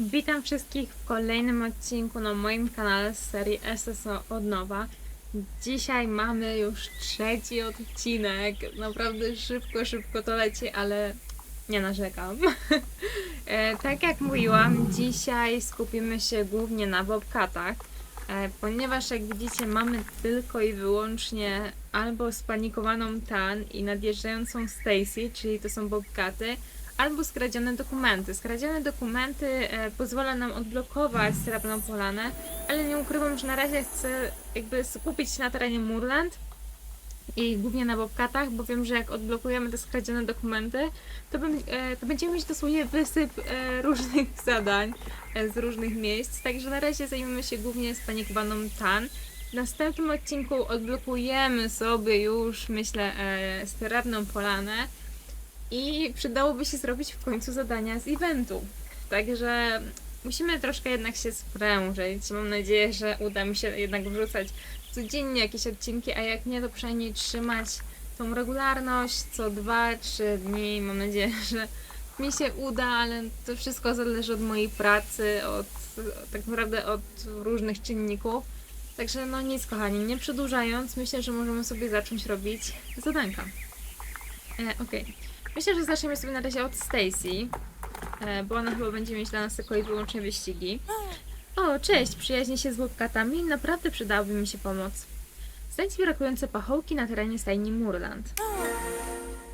Witam wszystkich w kolejnym odcinku na moim kanale z serii SSO od nowa. Dzisiaj mamy już trzeci odcinek. Naprawdę szybko, szybko to leci, ale nie narzekam. E, tak jak mówiłam, dzisiaj skupimy się głównie na bobcatach, e, ponieważ jak widzicie mamy tylko i wyłącznie albo spanikowaną Tan i nadjeżdżającą Stacy, czyli to są bobcaty, albo skradzione dokumenty. Skradzione dokumenty e, pozwala nam odblokować srebrną polanę, ale nie ukrywam, że na razie chcę jakby skupić się na terenie Murland i głównie na bobkatach, bo wiem, że jak odblokujemy te skradzione dokumenty, to, bym, e, to będziemy mieć dosłownie wysyp e, różnych zadań e, z różnych miejsc, także na razie zajmiemy się głównie spanikowaną Tan. W następnym odcinku odblokujemy sobie już, myślę, e, srebrną polanę, i przydałoby się zrobić w końcu zadania z eventu. Także musimy troszkę jednak się sprężyć. Mam nadzieję, że uda mi się jednak wrzucać codziennie jakieś odcinki, a jak nie, to przynajmniej trzymać tą regularność co 2-3 dni. Mam nadzieję, że mi się uda, ale to wszystko zależy od mojej pracy, od tak naprawdę od różnych czynników. Także no nic kochani, nie przedłużając, myślę, że możemy sobie zacząć robić zadanka. E, Okej. Myślę, że zaczniemy sobie na razie od Stacy, e, bo ona chyba będzie mieć dla nas tylko i wyłącznie wyścigi. O, cześć, przyjaźnię się z łupkatami, naprawdę przydałaby mi się pomoc. Znajdź brakujące pachołki na terenie stajni Murland.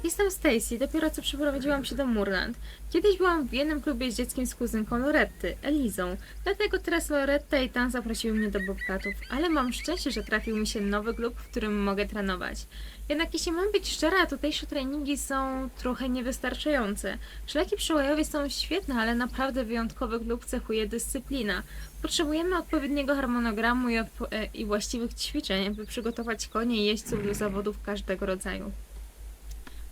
Jestem Stacy, dopiero co przeprowadziłam się do Murland. Kiedyś byłam w jednym klubie z dzieckiem z kuzynką Loretty, Elizą. Dlatego teraz Loretta i Tan zaprosiły mnie do bobcatów, ale mam szczęście, że trafił mi się nowy klub, w którym mogę trenować. Jednak jeśli mam być szczera, tutejsze treningi są trochę niewystarczające. Szlaki przełajowe są świetne, ale naprawdę wyjątkowy klub cechuje dyscyplina. Potrzebujemy odpowiedniego harmonogramu i, e, i właściwych ćwiczeń, by przygotować konie i jeźdźców do zawodów każdego rodzaju.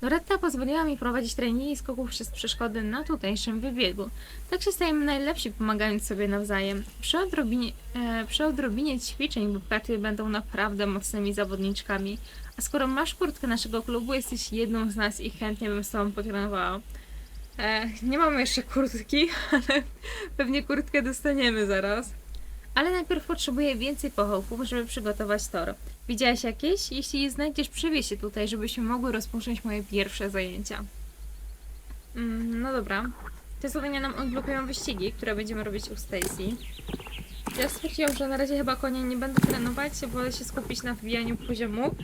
Loretta pozwoliła mi prowadzić treningi skoków przez przeszkody na tutejszym wybiegu. Tak się stajemy najlepsi, pomagając sobie nawzajem. Przy odrobinie, e, przy odrobinie ćwiczeń będą naprawdę mocnymi zawodniczkami. A skoro masz kurtkę naszego klubu, jesteś jedną z nas i chętnie bym z tobą potrenowała. E, nie mamy jeszcze kurtki, ale pewnie kurtkę dostaniemy zaraz. Ale najpierw potrzebuję więcej pochołków, żeby przygotować tor. Widziałaś jakieś? Jeśli je znajdziesz, przywieź się tutaj, żebyśmy mogły rozpocząć moje pierwsze zajęcia. Mm, no dobra. Te zadania nam odblokują wyścigi, które będziemy robić u Stacy. Ja stwierdziłam, że na razie chyba konie nie będę trenować, wolę się skupić na wbijaniu poziomu,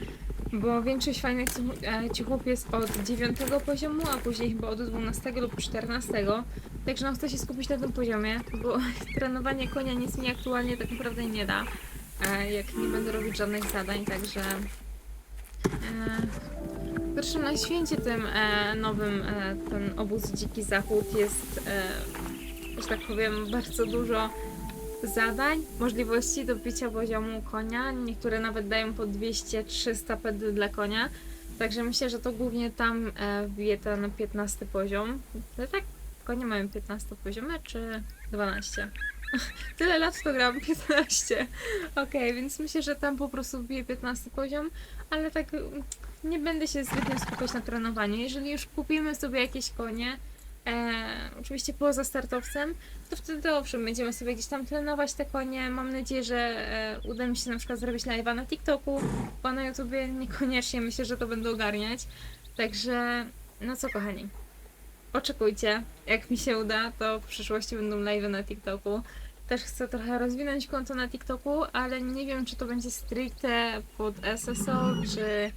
bo większość fajnych cichu- e, cichów jest od 9 poziomu, a później chyba od 12 lub 14. Także no chcę się skupić na tym poziomie, bo trenowanie konia nic mi aktualnie tak naprawdę nie da, e, jak nie będę robić żadnych zadań, także... E, zresztą na święcie tym e, nowym, e, ten obóz Dziki Zachód jest, e, że tak powiem, bardzo dużo zadań, możliwości do bicia poziomu konia. Niektóre nawet dają po 200-300 pedy dla konia. Także myślę, że to głównie tam e, wbije ten 15 poziom. Ale tak, konie mają 15 poziomy, czy 12? Tyle lat to gram 15. Okej, więc myślę, że tam po prostu wbije 15 poziom, ale tak mm, nie będę się zbytnio skupiać na trenowaniu. Jeżeli już kupimy sobie jakieś konie, e, oczywiście poza startowcem, to wtedy owszem, będziemy sobie gdzieś tam trenować te konie. Mam nadzieję, że e, uda mi się na przykład zrobić live'a na TikToku, bo na YouTubie niekoniecznie myślę, że to będę ogarniać. Także, no co kochani, oczekujcie. Jak mi się uda, to w przyszłości będą live'y na TikToku. Też chcę trochę rozwinąć konto na TikToku, ale nie wiem, czy to będzie stricte pod SSO, czy,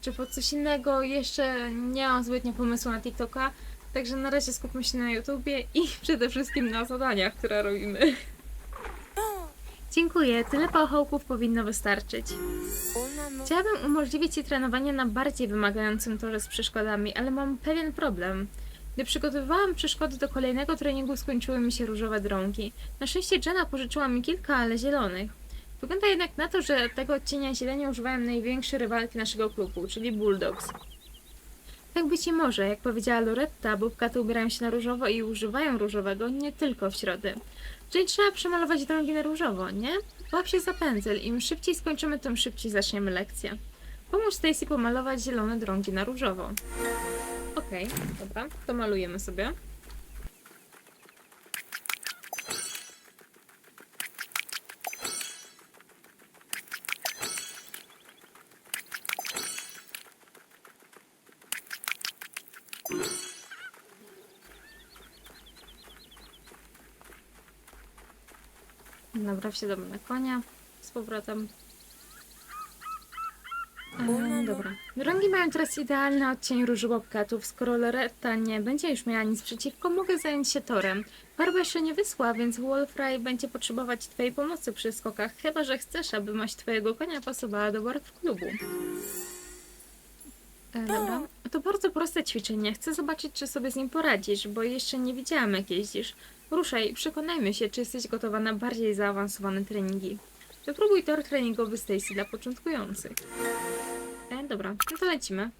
czy pod coś innego. Jeszcze nie mam zbytnio pomysłu na TikToka. Także na razie skupmy się na YouTubie i przede wszystkim na zadaniach, które robimy. Dziękuję, tyle pachołków powinno wystarczyć. Chciałabym umożliwić Ci trenowanie na bardziej wymagającym torze z przeszkodami, ale mam pewien problem. Gdy przygotowywałam przeszkody do kolejnego treningu, skończyły mi się różowe drągi. Na szczęście Jenna pożyczyła mi kilka, ale zielonych. Wygląda jednak na to, że tego odcienia zieleni używają największe rywalki naszego klubu, czyli Bulldogs. Tak być nie może, jak powiedziała Loretta, bobkaty ubierają się na różowo i używają różowego nie tylko w środę. Czyli trzeba przemalować drągi na różowo, nie? Łap się za pędzel, im szybciej skończymy, tym szybciej zaczniemy lekcję. Pomóż Stacy pomalować zielone drągi na różowo. Okej, dobra, to malujemy sobie. Dobra, wsiadamy na konia z powrotem. E, mamo. dobra. Rągi mają teraz idealny odcień róży bobcatów. Skoro Loretta nie będzie już miała nic przeciwko, mogę zająć się torem. Barba jeszcze nie wysła, więc Wolfrey będzie potrzebować twojej pomocy przy skokach, chyba że chcesz, aby maść twojego konia pasowała do barw klubu. E, dobra. To bardzo proste ćwiczenie. Chcę zobaczyć, czy sobie z nim poradzisz, bo jeszcze nie widziałam, jak jeździsz. Ruszaj, przekonajmy się, czy jesteś gotowa na bardziej zaawansowane treningi. Wypróbuj tor treningowy Stacy dla początkujących. E, dobra, no to lecimy.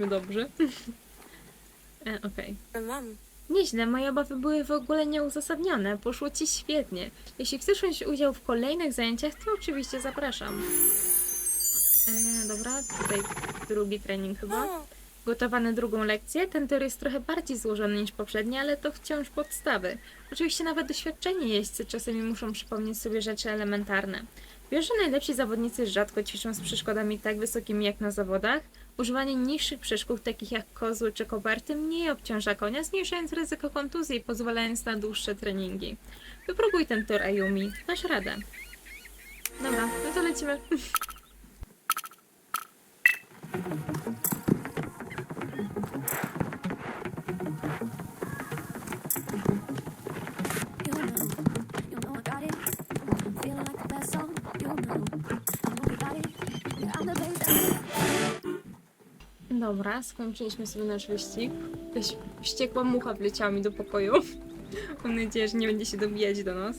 Jesteśmy dobrzy. e, Okej. Mam. Nieźle, moje obawy były w ogóle nieuzasadnione. Poszło ci świetnie. Jeśli chcesz wziąć udział w kolejnych zajęciach, to oczywiście zapraszam. E, dobra, tutaj drugi trening chyba. O, Gotowa na drugą lekcję. Ten tor jest trochę bardziej złożony niż poprzedni, ale to wciąż podstawy. Oczywiście nawet doświadczeni jeźdźcy czasami muszą przypomnieć sobie rzeczy elementarne. Wiesz, że najlepsi zawodnicy rzadko ćwiczą z przeszkodami tak wysokimi jak na zawodach? Używanie niższych przeszkód, takich jak kozły czy koperty, mniej obciąża konia, zmniejszając ryzyko kontuzji i pozwalając na dłuższe treningi. Wypróbuj ten tor Ayumi. Dasz radę. Dobra, no to lecimy. Dobra, skończyliśmy sobie nasz wyścig. Jakaś wściekła mucha wleciała mi do pokoju. Mam nadzieję, że nie będzie się dobijać do nas.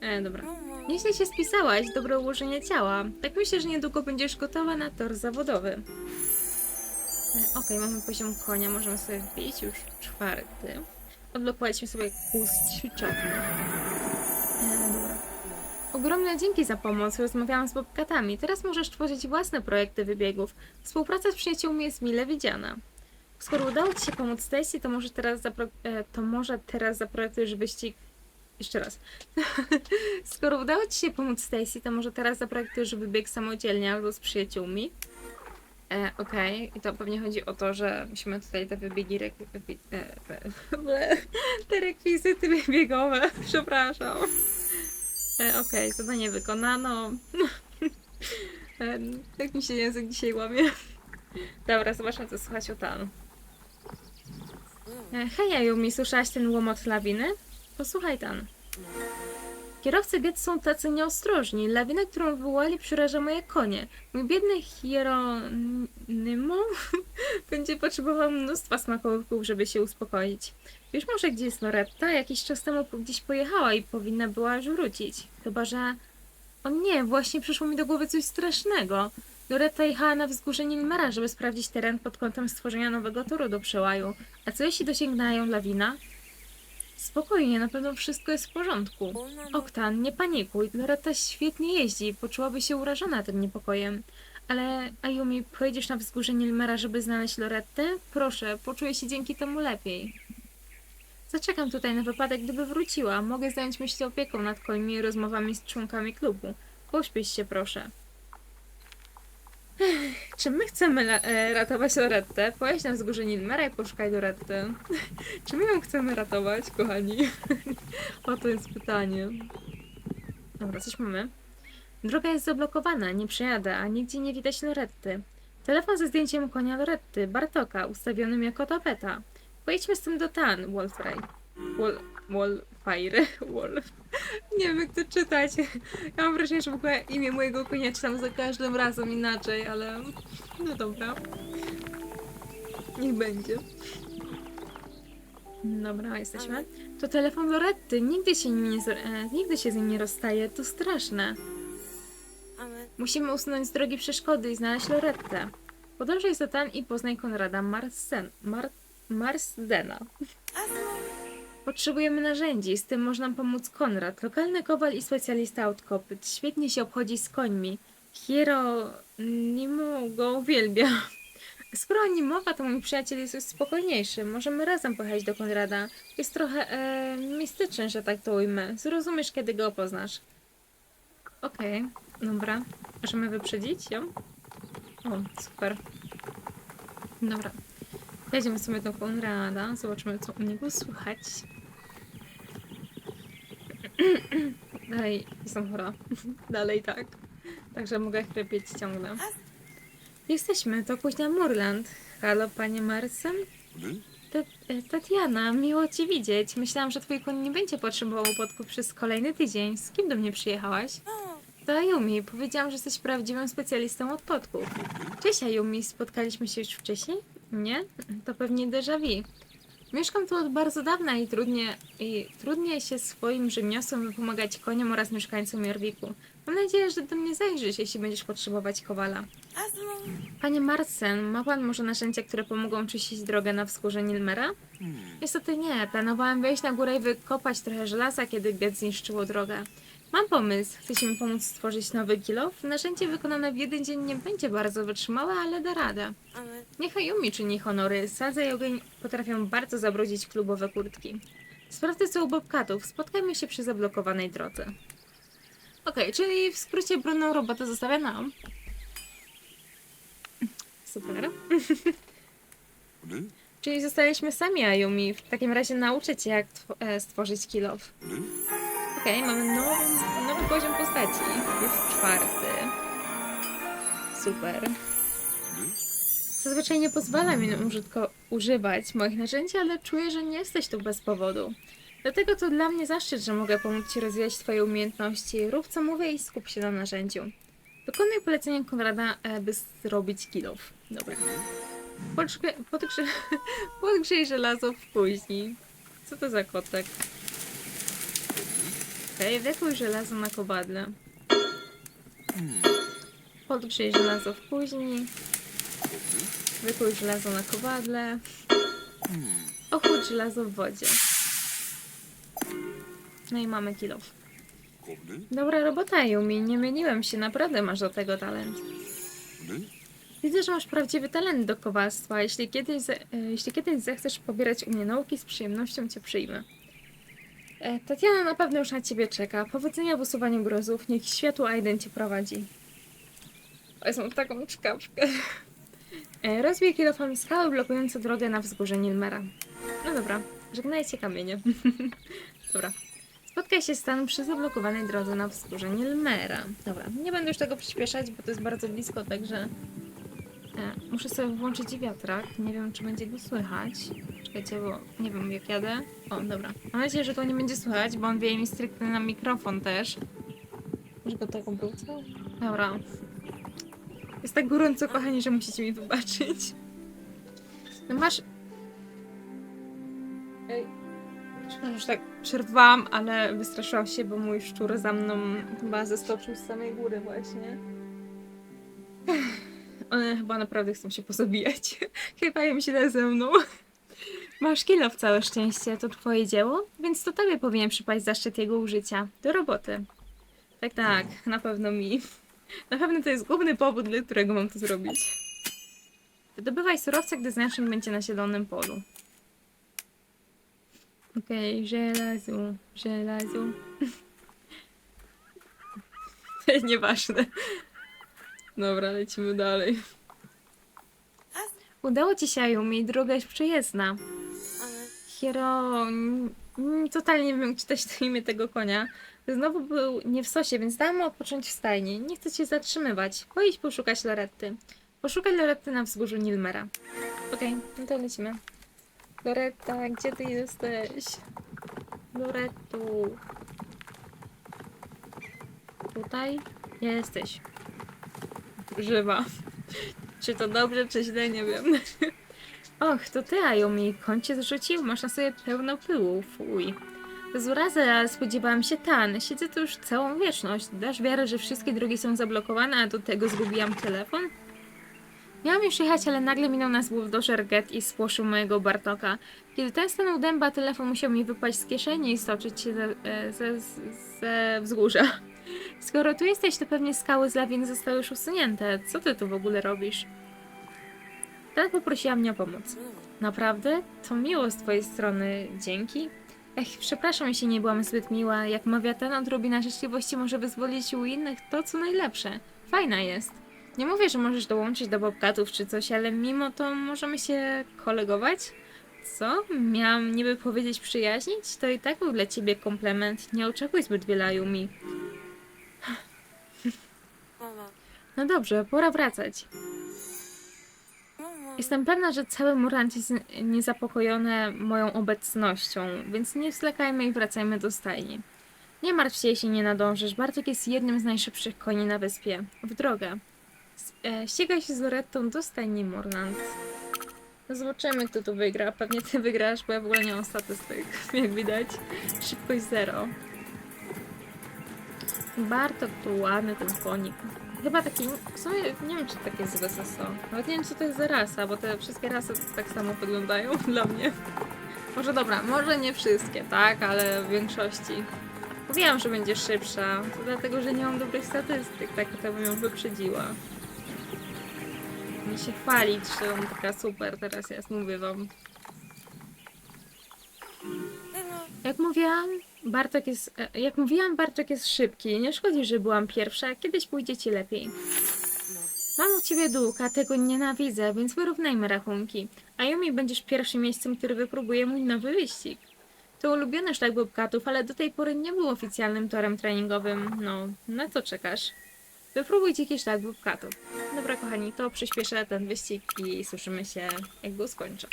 E, dobra. Nieźle się spisałaś, dobre ułożenie ciała. Tak myślę, że niedługo będziesz gotowa na tor zawodowy. E, Okej, mamy poziom konia, możemy sobie wbić już czwarty. Odblokowaliśmy sobie kurs ćwiczowny. Ogromne dzięki za pomoc. Rozmawiałam z bobkatami. Teraz możesz tworzyć własne projekty wybiegów. Współpraca z przyjaciółmi jest mile widziana. Skoro udało Ci się pomóc Stacy, to może teraz zapro- e, to może teraz zaprojektujesz wyścig. Jeszcze raz. Skoro udało Ci się pomóc Stacy, to może teraz zaprojektujesz wybieg samodzielnie albo z przyjaciółmi. E, Okej, i to pewnie chodzi o to, że musimy tutaj te wybiegi, rek- e, te rekwizyty wybiegowe, przepraszam. E, Okej, zadanie wykonano. e, tak mi się język dzisiaj łamie. Dobra, zobaczmy co słychać o Tan. E, hej Ayumi, słyszałaś ten łomot lawiny? Posłuchaj Tan. Kierowcy Get są tacy nieostrożni. Lawina, którą wywołali, przeraża moje konie. Mój biedny Hieronymo będzie potrzebował mnóstwa smakołyków, żeby się uspokoić. Wiesz może, gdzie jest Loretta? Jakiś czas temu gdzieś pojechała i powinna była już wrócić. Chyba, że... O nie, właśnie przyszło mi do głowy coś strasznego. Loretta jechała na wzgórze Nilmera, żeby sprawdzić teren pod kątem stworzenia nowego toru do przełaju. A co jeśli dosięgna ją lawina? Spokojnie, na pewno wszystko jest w porządku. Oktan, nie panikuj. Loretta świetnie jeździ, poczułaby się urażona tym niepokojem. Ale, Ayumi, pojedziesz na wzgórze Nilmera, żeby znaleźć Lorettę? Proszę, poczuję się dzięki temu lepiej. Zaczekam tutaj na wypadek, gdyby wróciła. Mogę zająć myśl opieką nad końmi i rozmowami z członkami klubu. Pośpiesz się, proszę. Czy my chcemy e, ratować Lorettę? Pojedź na wzgórze Nilmera i poszukaj Loretty. Czy my ją chcemy ratować, kochani? o to jest pytanie. Dobra, coś mamy. Droga jest zablokowana, nie przejadę, a nigdzie nie widać Loretty. Telefon ze zdjęciem konia Loretty, Bartoka, ustawionym jako tapeta. Pojedźmy z tym do Tan, Wolfrey. Wol... Wolfire. Wolf. Nie wiem, jak to czytać. Ja mam wrażenie, że w ogóle imię mojego konia czytam za każdym razem inaczej, ale... No dobra. Niech będzie. Dobra, jesteśmy. To telefon Loretty. Nigdy się, nim nie, z- e, nigdy się z nim nie rozstaje. To straszne. Musimy usunąć z drogi przeszkody i znaleźć Lorettę. Podążaj za Tan i poznaj Konrada Marsen, Mar, Marsdena. Potrzebujemy narzędzi, z tym można pomóc Konrad, lokalny kowal i specjalista od kopyt. Świetnie się obchodzi z końmi. Hieronimo go uwielbia. Skoro o nim mowa, to mój przyjaciel jest już spokojniejszy. Możemy razem pojechać do Konrada. Jest trochę e, mistyczny, że tak to ujmę. Zrozumiesz, kiedy go poznasz. Okej, dobra. Możemy wyprzedzić ją? O, super. Dobra. Jedziemy sobie do Konrada. Zobaczymy, co u niego słychać. Dalej jestem chora. Dalej tak. Także mogę chrypieć ciągle. Jesteśmy, to kuźnia Murland. Halo, panie Marsen? Ta- e, Tatiana, miło cię widzieć. Myślałam, że twój koń nie będzie potrzebował podkup przez kolejny tydzień. Z kim do mnie przyjechałaś? To Ayumi. Powiedziałam, że jesteś prawdziwym specjalistą od podków. Cześć Ayumi, spotkaliśmy się już wcześniej? Nie? To pewnie déjà vu. Mieszkam tu od bardzo dawna i trudnie, i trudnie się swoim rzemiosłem wypomagać koniom oraz mieszkańcom Jorwiku. Mam nadzieję, że do mnie zajrzysz, jeśli będziesz potrzebować kowala. Panie Marsen, ma pan może narzędzia, które pomogą czyścić drogę na wzgórze Nilmera? Niestety nie. Planowałem wejść na górę i wykopać trochę żelaza, kiedy Get zniszczyło drogę. Mam pomysł. Chcecie mi pomóc stworzyć nowy kilof? Narzędzie wykonane w jeden dzień nie będzie bardzo wytrzymałe, ale da radę. Niech Ayumi czyni honory. Sadza i ogień potrafią bardzo zabrudzić klubowe kurtki. Sprawdzę co u bobkatów. Spotkajmy się przy zablokowanej drodze. Okej, czyli w skrócie brudną robotę zostawia nam. Super. Czyli zostaliśmy sami Ayumi. W takim razie nauczę cię, jak tw- e, stworzyć kill Okej, mamy nowy, nowy poziom postaci. Już czwarty. Super. Zazwyczaj nie pozwala mi użytko- używać moich narzędzi, ale czuję, że nie jesteś tu bez powodu. Dlatego to dla mnie zaszczyt, że mogę pomóc Ci rozwijać Twoje umiejętności. Rób co mówię i skup się na narzędziu. Wykonuj polecenie Konrada, by zrobić kill off. Dobra. Podgrze- podgrze- Podgrzej żelazo w kuźni. Co to za kotek? Okej, wykuj żelazo na kowadle. Podgrzej żelazo w kuźni. Wykuj żelazo na kowadle. Ochłódź żelazo w wodzie. No i mamy kilof. Dobra robota, Yumi. Nie myliłem się. Naprawdę masz do tego talent. Widzę, że masz prawdziwy talent do kowalstwa. Jeśli kiedyś, e, jeśli kiedyś zechcesz pobierać u mnie nauki, z przyjemnością cię przyjmę. E, Tatiana na pewno już na ciebie czeka. Powodzenia w usuwaniu grozów. Niech światło Aiden cię prowadzi. O, jest mam taką czkawkę. E, Rozbij kilofem skały blokujące drogę na wzgórze Nilmera. No dobra, żegnajcie kamienie. dobra. Spotkaj się z Stan przy zablokowanej drodze na wzgórze Nilmera. Dobra, nie będę już tego przyspieszać, bo to jest bardzo blisko, także... Muszę sobie włączyć wiatrak. Nie wiem, czy będzie go słychać. Czekajcie, bo nie wiem, jak jadę. O, dobra. Mam nadzieję, że go nie będzie słychać, bo on wieje mi stricte na mikrofon też. Może go tak obrócę? Dobra. Jest tak gorąco, kochani, że musicie mi wybaczyć. No masz... Ej. Że tak przerwałam, ale wystraszyłam się, bo mój szczur za mną chyba zeskoczył z samej góry właśnie. One chyba naprawdę chcą się pozabijać. Chyba im źle ze mną. Masz kilo w całe szczęście, to twoje dzieło, więc to tobie powinien przypaść zaszczyt jego użycia. Do roboty. Tak, tak, na pewno mi. Na pewno to jest główny powód, dla którego mam to zrobić. Wydobywaj surowce, gdy znacznik będzie na zielonym polu. Okej, żelazo, żelazo. Nieważne. Dobra, lecimy dalej. Udało ci się, Ayumi, droga jest przyjezdna. Hiro... Totalnie nie wiem, czytać to imię tego konia. Znowu był nie w sosie, więc dam mu odpocząć w stajni. Nie chcę cię zatrzymywać. Pojdź poszukać Loretty. Poszukaj Loretty na wzgórzu Nilmera. Okej, no to lecimy. Loretta, gdzie ty jesteś? Lorettu. Tutaj? Jesteś. Żywa. Czy to dobrze, czy źle, nie wiem. Och, to ty, Ayumi. Koń cię zrzucił? Masz na sobie pełno pyłu. Fuj. Bez urazy, ale spodziewałam się tan. Siedzę tu już całą wieczność. Dasz wiarę, że wszystkie drogi są zablokowane, a do tego zgubiłam telefon? Miałam już jechać, ale nagle minął nas bulldozer Get i spłoszył mojego Bartoka. Kiedy ten stanął dęba, telefon musiał mi wypaść z kieszeni i stoczyć się ze, e, ze, ze wzgórza. Skoro tu jesteś, to pewnie skały z lawin zostały już usunięte. Co ty tu w ogóle robisz? Ten poprosiła mnie o pomoc. Naprawdę? To miło z twojej strony. Dzięki. Ech, przepraszam, jeśli nie byłam zbyt miła. Jak mawia ten, odrobina życzliwości może wyzwolić u innych to, co najlepsze. Fajna jest. Nie mówię, że możesz dołączyć do bobcatów czy coś, ale mimo to możemy się kolegować? Co? Miałam niby powiedzieć przyjaźnić? To i tak był dla ciebie komplement. Nie oczekuj zbyt wiele, Ayumi. Mama. No dobrze, pora wracać. Mama. Jestem pewna, że cały Murant jest niezapokojony moją obecnością, więc nie zwlekajmy i wracajmy do stajni. Nie martw się, jeśli nie nadążysz. Bartek jest jednym z najszybszych koni na wyspie. W drogę. E, ścigaj się z Lorettą do stajni Murant. Zobaczymy, kto tu wygra. Pewnie ty wygrasz, bo ja w ogóle nie mam statystyk, jak widać. Szybkość zero. Bartok tu ładny ten konik. Chyba taki, w sumie nie wiem czy to takie z SSO. Nawet nie wiem co to jest za rasa, bo te wszystkie rasy tak samo wyglądają dla mnie. Może dobra, może nie wszystkie, tak, ale w większości. Mówiłam, że będzie szybsza, to dlatego, że nie mam dobrych statystyk, tak to bym ją wyprzedziła. Nie się chwalić, że on taka super teraz jest, mówię wam. Jak mówiłam, Bartek jest, e, jak mówiłam, Bartek jest szybki. Nie szkodzi, że byłam pierwsza, kiedyś pójdzie ci lepiej. Mam u ciebie dług, a tego nienawidzę, więc wyrównajmy rachunki. A Yumi będziesz pierwszym miejscem, który wypróbuje mój nowy wyścig. To ulubiony szlak bobcatów, ale do tej pory nie był oficjalnym torem treningowym. No, na co czekasz? Wypróbuj dziki szlak bobcatów. Dobra, kochani, to przyspieszę ten wyścig i słyszymy się, jak go skończę.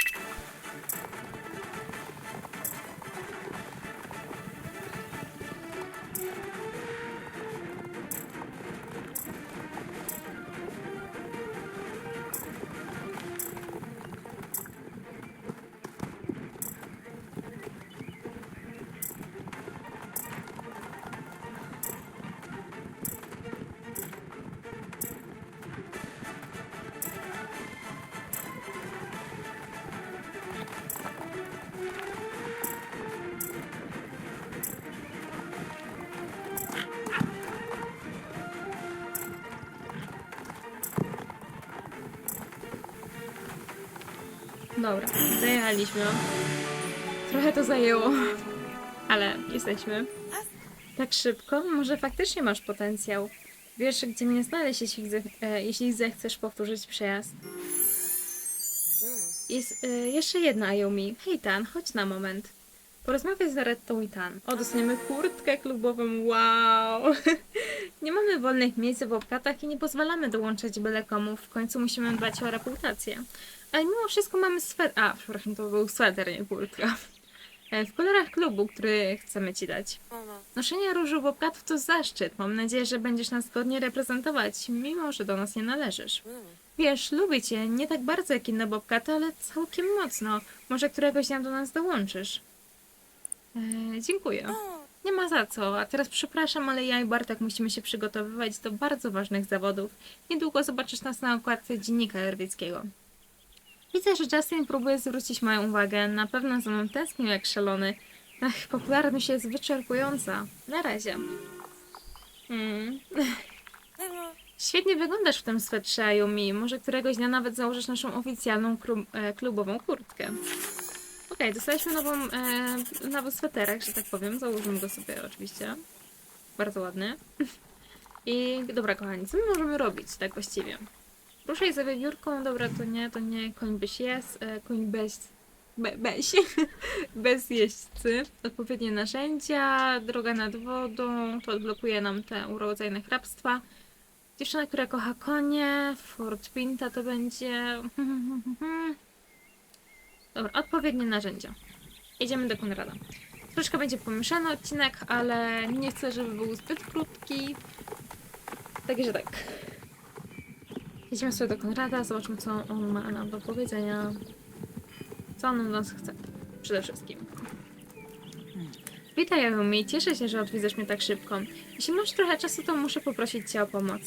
Dobra, dojechaliśmy. Trochę to zajęło, ale jesteśmy. Tak szybko? Może faktycznie masz potencjał. Wiesz, gdzie mnie znaleźć, jeśli, e, jeśli zechcesz powtórzyć przejazd. Jest e, jeszcze jedna Ayumi. Hej Tan, chodź na moment. Porozmawiaj z Lorettą i Tan. O, dostaniemy kurtkę klubową, wow! nie mamy wolnych miejsc w obkatach i nie pozwalamy dołączać byle komu. W końcu musimy dbać o reputację. Ale mimo wszystko mamy sweter. A, przepraszam, to był sweter, nie kurtka. E, W kolorach klubu, który chcemy ci dać. Noszenie różu bobcatów to zaszczyt. Mam nadzieję, że będziesz nas godnie reprezentować, mimo że do nas nie należysz. Wiesz, lubię cię, nie tak bardzo jak inne bobcaty, ale całkiem mocno. Może któregoś dnia do nas dołączysz. E, dziękuję. Nie ma za co, a teraz przepraszam, ale ja i Bartek musimy się przygotowywać do bardzo ważnych zawodów. Niedługo zobaczysz nas na okładce dziennika Erwickiego. Widzę, że Justin próbuje zwrócić moją uwagę. Na pewno za mną tęsknił jak szalony. Ach, popularność jest wyczerpująca. Na razie. Mm. Mama. Świetnie wyglądasz w tym swetrze, Ayumi. Może któregoś dnia nawet założysz naszą oficjalną e, klubową kurtkę. Okej, dostaliśmy nową, e, nowy sweterek, że tak powiem. Założymy go sobie oczywiście. Bardzo ładny. I dobra, kochani, co my możemy robić tak właściwie? Ruszaj za wiewiórką, dobra, to nie, to nie, koń byś jest, e, koń bez, be, bez jeźdźcy. Odpowiednie narzędzia, droga nad wodą, to odblokuje nam te urodzajne hrabstwa. Dziewczyna, która kocha konie, Ford Pinta to będzie... Dobra, odpowiednie narzędzia. Idziemy do Konrada. Troszkę będzie pomieszany odcinek, ale nie chcę, żeby był zbyt krótki. Także tak. Idziemy sobie do Konrada, zobaczmy co on ma nam do powiedzenia. Co on od nas chce. Przede wszystkim. Witaj, Ayumi. Cieszę się, że odwiedzasz mnie tak szybko. Jeśli masz trochę czasu, to muszę poprosić cię o pomoc.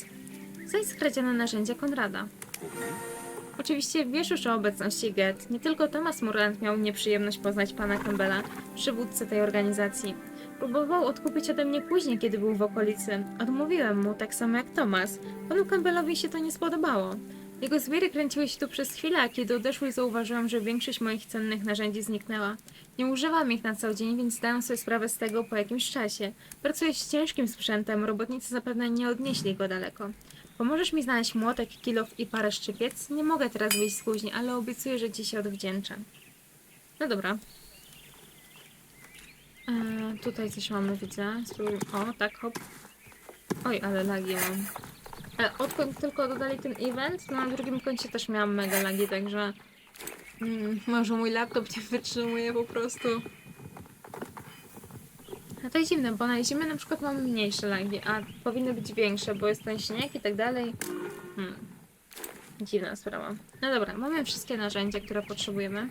Zaś skradzione narzędzia Konrada. Oczywiście wiesz już o obecności Get. Nie tylko Thomas Murland miał nieprzyjemność poznać pana Campbella, przywódcę tej organizacji. Próbował odkupić ode mnie później, kiedy był w okolicy. Odmówiłem mu, tak samo jak Thomas. Panu Campbellowi się to nie spodobało. Jego zbiory kręciły się tu przez chwilę, a kiedy odeszły zauważyłam, że większość moich cennych narzędzi zniknęła. Nie używam ich na co dzień, więc zdałam sobie sprawę z tego po jakimś czasie. Pracuję z ciężkim sprzętem, robotnicy zapewne nie odnieśli go daleko. Pomożesz mi znaleźć młotek, kilof i parę szczypiec? Nie mogę teraz wyjść z ale obiecuję, że ci się odwdzięczę. No dobra. Tutaj coś mamy, widzę. Spróbuj... O, tak, hop. Oj, ale lagi mam. Ale odkąd tylko dodali ten event, na drugim koncie też miałam mega lagi, także... Mm, może mój laptop nie wytrzymuje po prostu. A to jest dziwne, bo na zimę na przykład mamy mniejsze lagi, a powinny być większe, bo jest ten śnieg i tak dalej. Hmm. Dziwna sprawa. No dobra, mamy wszystkie narzędzia, które potrzebujemy.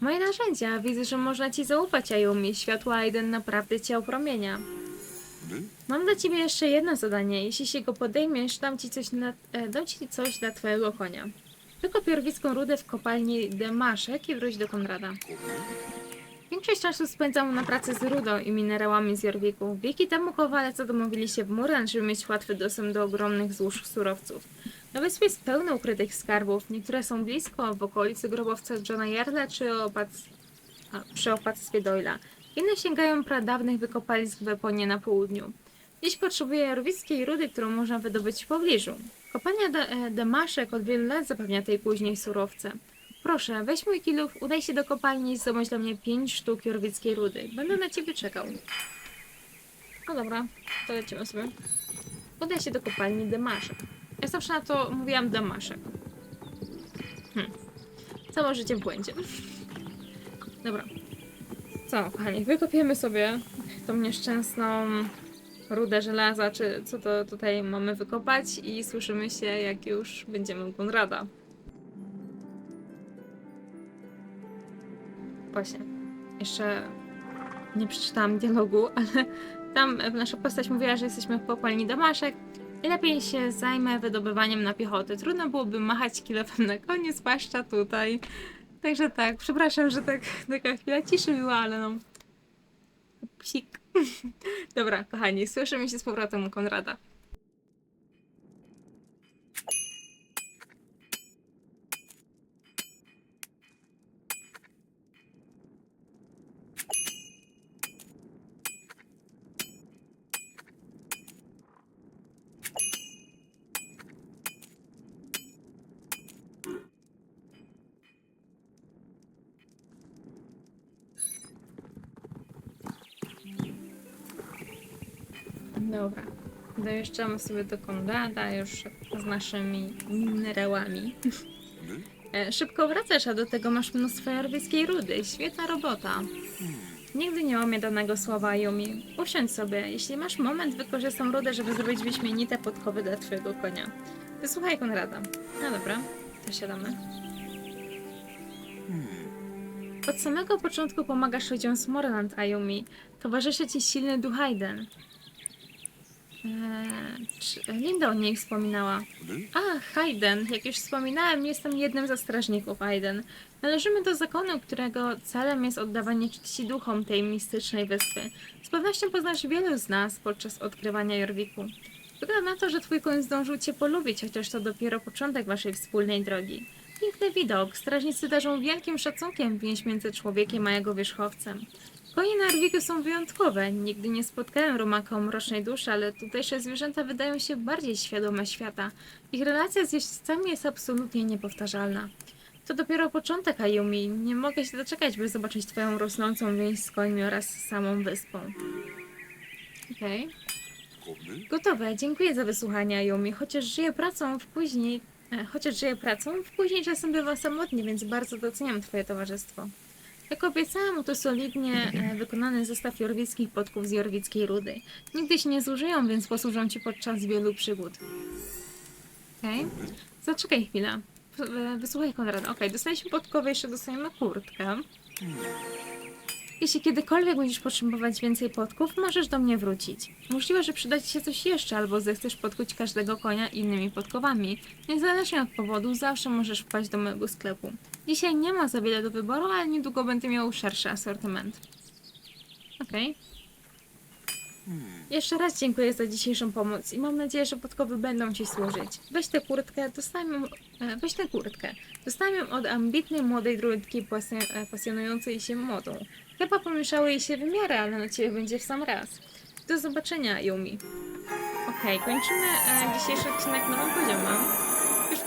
Moje narzędzia. Widzę, że można ci zaufać, Ayumi. Światło Aiden naprawdę cię opromienia. Mam dla ciebie jeszcze jedno zadanie. Jeśli się go podejmiesz, dam ci coś, na, e, dam ci coś dla twojego konia. Wykop jorwicką rudę w kopalni Demaszek i wróć do Konrada. Większość czasu spędzam na pracy z rudą i minerałami z Jorwiku. Wieki temu kowalece domowili się w Muran, żeby mieć łatwy dostęp do ogromnych złóż surowców. Na wyspie jest pełno ukrytych skarbów. Niektóre są blisko, w okolicy grobowca Johna Jarla czy opac... A, przy opactwie Doyla. Inne sięgają pradawnych wykopalisk w Eponie na południu. Dziś potrzebuję jorwickiej rudy, którą można wydobyć w pobliżu. Kopalnia de, e, Demaszek od wielu lat zapewnia tej później surowce. Proszę, weź mój kilów, udaj się do kopalni i zdobądź dla mnie pięć sztuk jorwickiej rudy. Będę na ciebie czekał. No dobra, to lecimy sobie. Udaj się do kopalni Demaszek. Ja zawsze na to mówiłam Demaszek. Hm. Całe życie w błędzie. Dobra. Co, kochani, wykopiemy sobie tą nieszczęsną rudę żelaza, czy co to tutaj mamy wykopać i słyszymy się, jak już będziemy u Konrada. Właśnie. Jeszcze nie przeczytałam dialogu, ale tam nasza postać mówiła, że jesteśmy w kopalni Damaszek lepiej się zajmę wydobywaniem na piechotę. Trudno byłoby machać kilofem na koniec, zwłaszcza tutaj. Także tak, przepraszam, że tak taka chwila ciszy była, ale no... Psik. Dobra, kochani, słyszymy się z powrotem u Konrada. Dobra. Dojeżdżamy sobie do Konrada już z naszymi minerałami. E, Szybko wracasz, a do tego masz mnóstwo jorwickiej rudy. Świetna robota. Nigdy nie łamię danego słowa, Yumi. Usiądź sobie. Jeśli masz moment, wykorzystam rudę, żeby zrobić wyśmienite podkowy dla twojego konia. Wysłuchaj Konrada. No dobra, to siadamy. Od samego początku pomagasz ludziom z Morland, Ayumi. Towarzyszy ci silny duch Hayden. Eee, Linda o niej wspominała. A, Hayden. Jak już wspominałem, jestem jednym ze strażników Hayden. Należymy do zakonu, którego celem jest oddawanie czci duchom tej mistycznej wyspy. Z pewnością poznasz wielu z nas podczas odkrywania Jorwiku. Wygląda na to, że twój koń zdążył cię polubić, chociaż to dopiero początek waszej wspólnej drogi. Piękny widok. Strażnicy darzą wielkim szacunkiem więź między człowiekiem a jego wierzchowcem. Konie na Arwiku są wyjątkowe. Nigdy nie spotkałem rumaka o mrocznej duszy, ale tutejsze zwierzęta wydają się bardziej świadome świata. Ich relacja z jeźdźcami jest absolutnie niepowtarzalna. To dopiero początek, Ayumi. Nie mogę się doczekać, by zobaczyć twoją rosnącą więź z końmi oraz samą wyspą. Okej. Gotowe. Dziękuję za wysłuchanie, Ayumi. Chociaż żyję pracą w później... E, chociaż żyję pracą, w później czasem bywa samotnie, więc bardzo doceniam twoje towarzystwo. Jak obiecałam, to solidnie e, wykonany zestaw jorwickich podków z jorwickiej rudy. Nigdy się nie zużyją, więc posłużą ci podczas wielu przygód. Okej. Zaczekaj chwilę. Wysłuchaj Konrada. Okej, dostaliśmy podkowy, jeszcze dostajemy kurtkę. Jeśli kiedykolwiek będziesz potrzebować więcej podków, możesz do mnie wrócić. Możliwe, że przyda ci się coś jeszcze, albo zechcesz podkuć każdego konia innymi podkowami. Niezależnie od powodu, zawsze możesz wpaść do mojego sklepu. Dzisiaj nie ma za wiele do wyboru, ale niedługo będę miał szerszy asortyment. Okej. Jeszcze raz dziękuję za dzisiejszą pomoc i mam nadzieję, że podkowy będą Ci służyć. Weź tę kurtkę, dostałem ją, weź tę kurtkę. Dostałem ją od ambitnej młodej druidki e, pasjonującej się modą. Chyba pomieszały jej się wymiary, ale na Ciebie będzie w sam raz. Do zobaczenia, Yumi. Okej, kończymy e, dzisiejszy odcinek nowym poziomem.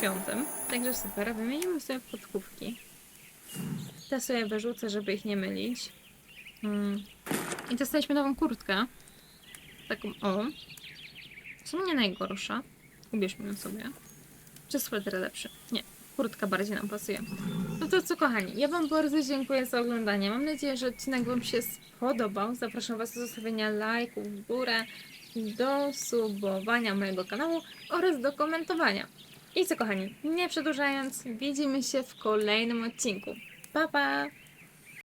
Piątym. Także super, wymienimy sobie podkówki. Te sobie wyrzucę, żeby ich nie mylić. Mm. I dostaliśmy nową kurtkę. Taką o. W sumie nie najgorsza. Ubierzmy ją sobie. Czy sweter lepszy? Nie. Kurtka bardziej nam pasuje. No to co kochani, ja wam bardzo dziękuję za oglądanie. Mam nadzieję, że odcinek wam się spodobał. Zapraszam was do zostawienia lajków w górę, do subowania mojego kanału oraz do komentowania. I co kochani, nie przedłużając, widzimy się w kolejnym odcinku. Pa pa!